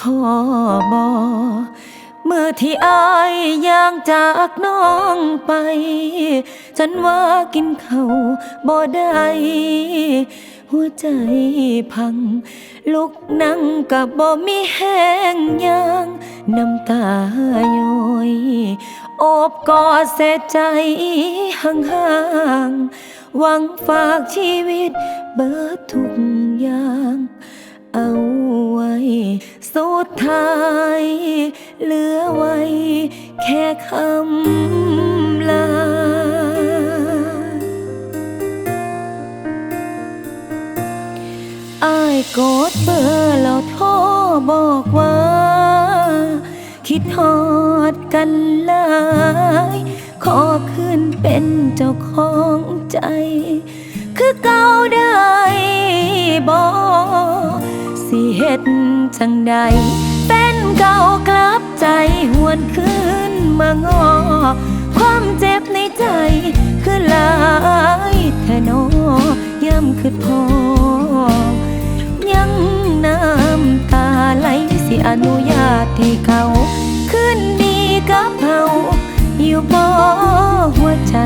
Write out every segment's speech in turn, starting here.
พ่อบอเมื่อที่อายย่างจากน้องไป ฉันว่ากินเขาบ่ได้หัวใจพัง ลุกนั่งกับบ่มีแห้งยางน้ำตาย้อยโอบกอดเสียใจห่างๆหวังฝากชีวิตเบิดทุกอย่าง เหลือไว้ แค่คำลาอายกดเบอร์แล้วโทรบอกว่า คิดฮอดกันหลายขอขึ้นเป็นเจ้าของใจ คือเก่าได้บอกสิเฮ็ดจังใดเป็นเก่ากลับใจ หวนคืนมางอ ความเจ็บในใจคือลายแท่นอย่ำคือพอ ยังน้ำตาไหลสิอนุญาตให้เขา ขึ้นดีกับเฮาอยู่บ่หัวใจ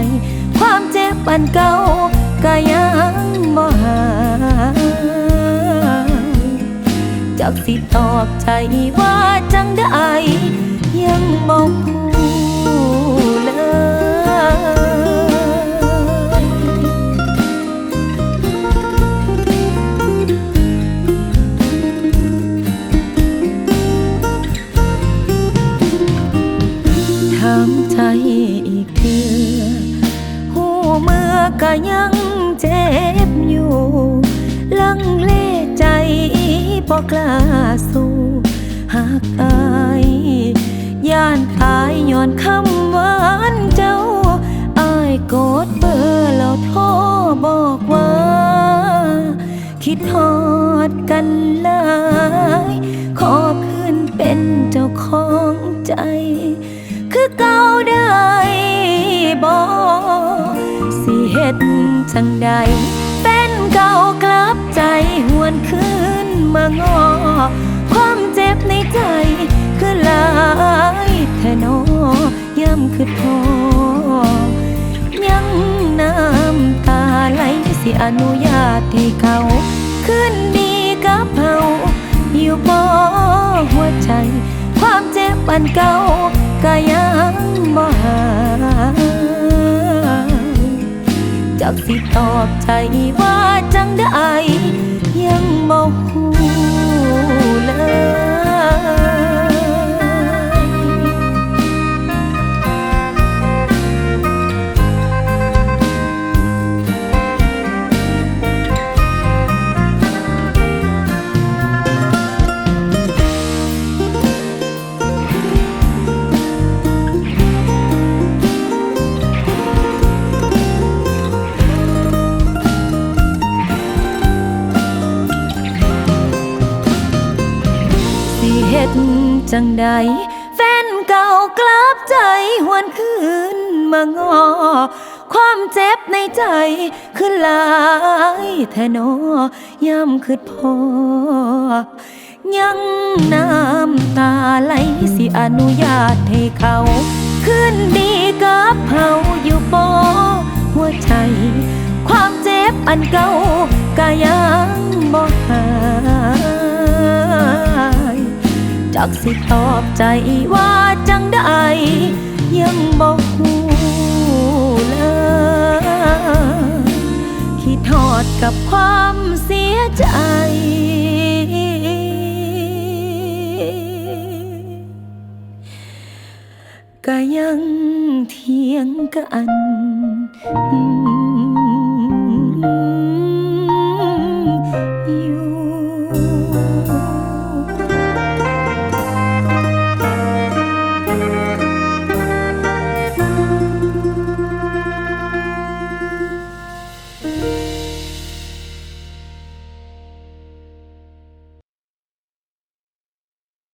ความเจ็บปันเก่าก็ยังบ่หาจากสิตอบใจว่าจังได้ ยังบ่ฮู้เลยถามใจอีกเทือหูเมื่อก็ยังเจ็บอยู่ ลังเลใจบอกกล้าสู้หากอาย ย่านตายย้อนคำหวานเจ้า อายกดเบอร์แล้วโทรบอกว่า คิดฮอดกันหลายขอขึ้นเป็นเจ้าของใจ คือเก่าได้บอกสิเฮ็ดจังใดเป็นเก่ากลับใจหวนคืนมางอความเจ็บในใจคือลา ย่ำคือพอยังน้ำตาไหลสิอนุญาตให้เขา ขึ้นดีกับเฮาอยู่บ่หัวใจ ความเจ็บปันเก่าก็ยังบ่หาจากสิตอบใจว่าจังได้ยังบ่ฮู้เลย สิเฮ็ดจังใดแฟนเก่ากลับใจหวนคืนมางอ ความเจ็บในใจคือหลายแทนอย่ำคือพอ ยังน้ำตาไหลสิอนุญาตให้เขา ขึ้นดีกับเฮาอยู่บ่หัวใจ ความเจ็บอันเก่าก็ยังบ่หา จากสิตอบใจว่าจังได้ยังบ่ฮู้เลยคิดทอดกับความเสียใจก็ยังเทียงกัน